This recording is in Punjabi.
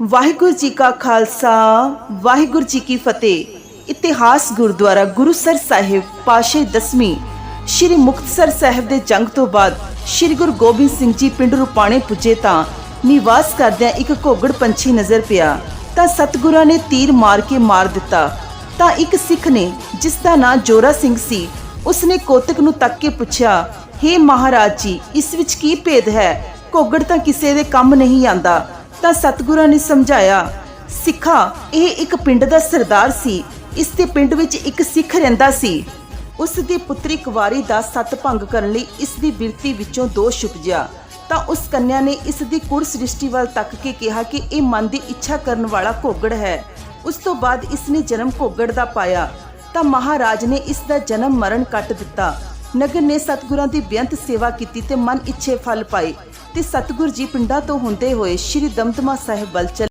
ਵਾਹਿਗੁਰੂ ਜੀ ਕਾ ਖਾਲਸਾ, ਵਾਹਿਗੁਰੂ ਜੀ ਕੀ ਫਤਿਹ। ਇਤਿਹਾਸ ਗੁਰਦੁਆਰਾ ਗੁਰੂਸਰ ਸਾਹਿਬ ਪਾਸ਼ੇ ਦਸਵੀਂ, ਸ਼੍ਰੀ ਮੁਕਤਸਰ ਸਾਹਿਬ ਦੇ ਜੰਗ ਤੋਂ ਬਾਅਦ ਸ਼੍ਰੀ ਗੁਰੂ ਗੋਬਿੰਦ ਸਿੰਘ ਜੀ ਪਿੰਡ ਰੁਪਾਣੇ ਪੁੱਜੇ ਤਾਂ ਨਿਵਾਸ ਕਰਦਿਆਂ ਇੱਕ ਘੋਗੜ ਪੰਛੀ ਨਜ਼ਰ ਪਿਆ। ਤਾਂ ਸਤਿਗੁਰਾਂ ਨੇ ਤੀਰ ਮਾਰ ਕੇ ਮਾਰ ਦਿੱਤਾ। ਤਾਂ ਇੱਕ ਸਿੱਖ ਨੇ, ਜਿਸ ਦਾ ਨਾਂ ਜੋਰਾ ਸਿੰਘ ਸੀ, ਉਸਨੇ ਕੋਤਕ ਨੂੰ ਤੱਕ ਕੇ ਪੁੱਛਿਆ, ਹੇ ਮਹਾਰਾਜ ਜੀ, ਇਸ ਵਿੱਚ ਕੀ ਭੇਦ ਹੈ? ਘੋਗੜ ਤਾਂ ਕਿਸੇ ਦੇ ਕੰਮ ਨਹੀਂ ਆਂਦਾ। ਤਾਂ ਸਤਿਗੁਰਾਂ ਨੇ ਸਮਝਾਇਆ, ਸਿੱਖਾ, ਇਹ ਇੱਕ ਪਿੰਡ ਦਾ ਸਰਦਾਰ ਸੀ। ਇਸ ਦੇ ਪਿੰਡ ਵਿੱਚ ਇੱਕ ਸਿੱਖ ਰਹਿੰਦਾ ਸੀ। ਉਸ ਦੀ ਪੁੱਤਰੀ ਕੁਵਾਰੀ ਦਾ ਸੱਤ ਭੰਗ ਕਰਨ ਲਈ ਇਸ ਦੀ ਬਿਰਤੀ ਵਿੱਚੋਂ ਦੋਸ਼ ਛੁਪਜਿਆ ਤਾਂ ਉਸ ਕੰਨਿਆ ਨੇ ਇਸ ਦੀ ਕੁੜ ਸ੍ਰਿਸ਼ਟੀ ਵੱਲ ਤੱਕ ਕੇ ਕਿਹਾ ਕਿ ਇਹ ਮਨ ਦੀ ਇੱਛਾ ਕਰਨ ਵਾਲਾ ਘੋਗੜ ਹੈ। ਉਸ ਤੋਂ ਬਾਅਦ ਇਸ ਨੇ ਜਨਮ ਘੋਗੜ ਦਾ ਪਾਇਆ। ਤਾਂ ਮਹਾਰਾਜ ਨੇ ਇਸ ਦਾ ਜਨਮ ਮਰਨ ਕੱਟ ਦਿੱਤਾ। ਨਗਰ ਨੇ ਸਤਿਗੁਰਾਂ ਦੀ ਬੇਅੰਤ ਸੇਵਾ ਕੀਤੀ ਤੇ ਮਨ ਇੱਛੇ ਫਲ ਪਾਏ ਤੇ ਸਤਿਗੁਰ ਜੀ ਪਿੰਡਾਂ ਤੋਂ ਹੁੰਦੇ ਹੋਏ ਸ਼੍ਰੀ ਦਮਦਮਾ ਸਾਹਿਬ ਵੱਲ ਚੱਲੇ।